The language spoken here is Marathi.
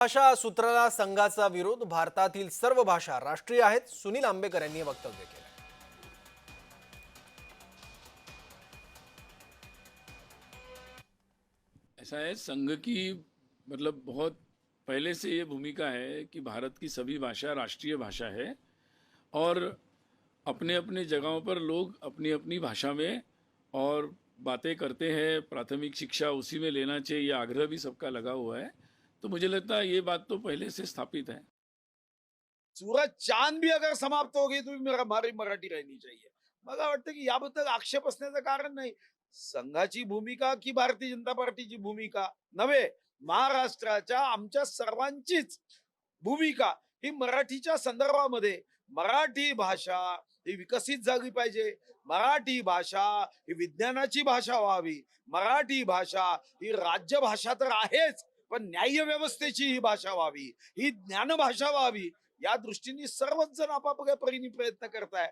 भाषा सूत्राला संघाचा विरोध भारतातील सर्व भाषा राष्ट्रीय आहेत सुनील आंबेकर यांनी हे वक्तव्य केलं. ऐसा है संघ की मतलब बहुत पहले से ये भूमिका है कि भारत की सभी भाषा राष्ट्रीय भाषा है और अपने अपने जगहों पर लोग अपनी अपनी भाषा में और बातें करते हैं प्राथमिक शिक्षा उसी में लेना चाहिए ये आग्रह भी सबका लगा हुआ है। तो मुझे लगता है ये बात तो पहले से स्थापित है। सूरज चांद भी अगर समाप्त हो गई तो भी मेरा हमारी मराठी रहनी चाहिए। मला वाटतं की याबद्दल आक्षेप असण्याचं कारण नाही। संघाची भूमिका की भारतीय जनता पार्टीची भूमिका? नव्हे महाराष्ट्राच्या आमच्या सर्वांचीच भूमिका ही मराठीच्या संदर्भामध्ये. मराठी भाषा ही विकसित झाली पाहिजे. मराठी भाषा ही विज्ञानाची भाषा व्हावी. मराठी भाषा ही राज्य भाषा तर आहेच. पण न्याय व्यवस्थेची ही भाषा व्हावी ही ज्ञानभाषा व्हावी या दृष्टीने सर्वच जण आपापल्या परीने प्रयत्न करताय.